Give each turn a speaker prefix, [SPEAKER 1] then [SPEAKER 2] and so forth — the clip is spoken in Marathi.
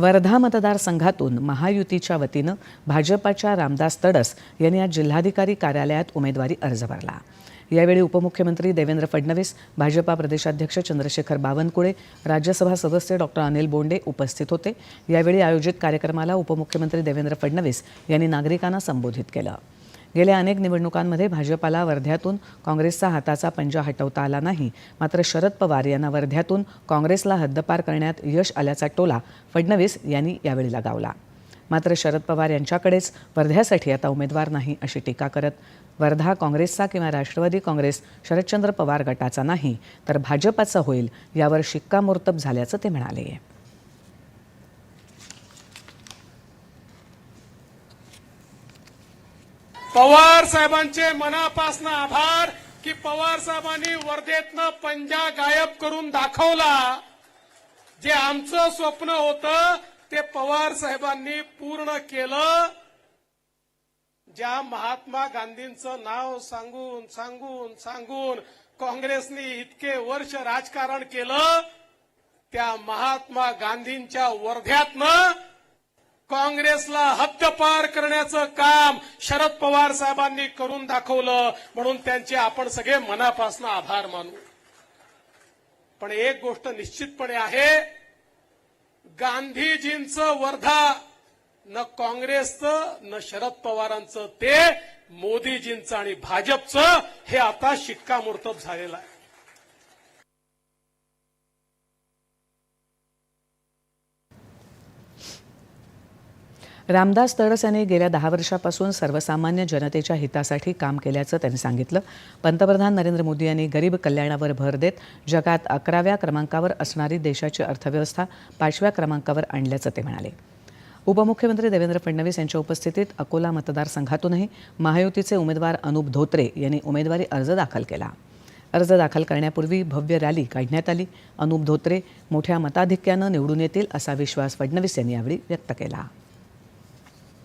[SPEAKER 1] वर्धा मतदारसंघातून महायुतीच्या वतीनं भाजपाच्या रामदास तडस यांनी आज जिल्हाधिकारी कार्यालयात उमेदवारी अर्ज भरला. यावेळी उपमुख्यमंत्री देवेंद्र फडणवीस भाजपा प्रदेशाध्यक्ष चंद्रशेखर बावनकुळे राज्यसभा सदस्य डॉक्टर अनिल बोंडे उपस्थित होते. यावेळी आयोजित कार्यक्रमाला उपमुख्यमंत्री देवेंद्र फडणवीस यांनी नागरिकांना संबोधित केलं. गेल्या अनेक निवडणुकांमध्ये भाजपाला वर्ध्यातून काँग्रेसचा हाताचा पंजा हटवता आला नाही. मात्र शरद पवार यांना वर्ध्यातून काँग्रेसला हद्दपार करण्यात यश आल्याचा टोला फडणवीस यांनी यावेळी लगावला. मात्र शरद पवार यांच्याकडेच वर्ध्यासाठी आता उमेदवार नाही अशी टीका करत वर्धा काँग्रेसचा किंवा राष्ट्रवादी काँग्रेस शरदचंद्र पवार गटाचा नाही तर भाजपाचा होईल यावर शिक्कामोर्तब झाल्याचं ते म्हणाले.
[SPEAKER 2] पवार साहेबांचे मनापासून आभार की पवार साहेबांनी वर्धेतनं पंजा गायब करून दाखवला. जे आमचं स्वप्न होतं ते पवार साहेबांनी पूर्ण केलं. ज्या महात्मा गांधींचं नाव सांगून सांगून सांगून काँग्रेसने इतके वर्ष राजकारण केलं त्या महात्मा गांधींच्या वर्ध्यातनं काँग्रेसला हद्दपार करण्याचं काम शरद पवार साहेबांनी करून दाखवलं म्हणून त्यांचे आपण सगळे मनापासून आभार मानू. पण एक गोष्ट निश्चितपणे आहे गांधीजींचं वर्धा न काँग्रेसचं न शरद पवारांचं ते मोदीजींचं आणि भाजपचं हे आता शिक्कामोर्तब झालेलं आहे.
[SPEAKER 1] रामदास तडस यांनी गेल्या दहा वर्षापासून सर्वसामान्य जनतेच्या हितासाठी काम केल्याचं त्यांनी सांगितलं. पंतप्रधान नरेंद्र मोदी यांनी गरीब कल्याणावर भर देत जगात अकराव्या क्रमांकावर असणारी देशाची अर्थव्यवस्था पाचव्या क्रमांकावर आणल्याचं ते म्हणाले. उपमुख्यमंत्री देवेंद्र फडणवीस यांच्या उपस्थितीत अकोला मतदारसंघातूनही महायुतीचे उमेदवार अनुप धोत्रे यांनी उमेदवारी अर्ज दाखल केला. अर्ज दाखल करण्यापूर्वी भव्य रॅली काढण्यात आली. अनुप धोत्रे मोठ्या मताधिक्यानं निवडून येतील असा विश्वास फडणवीस यांनी यावेळी व्यक्त केला.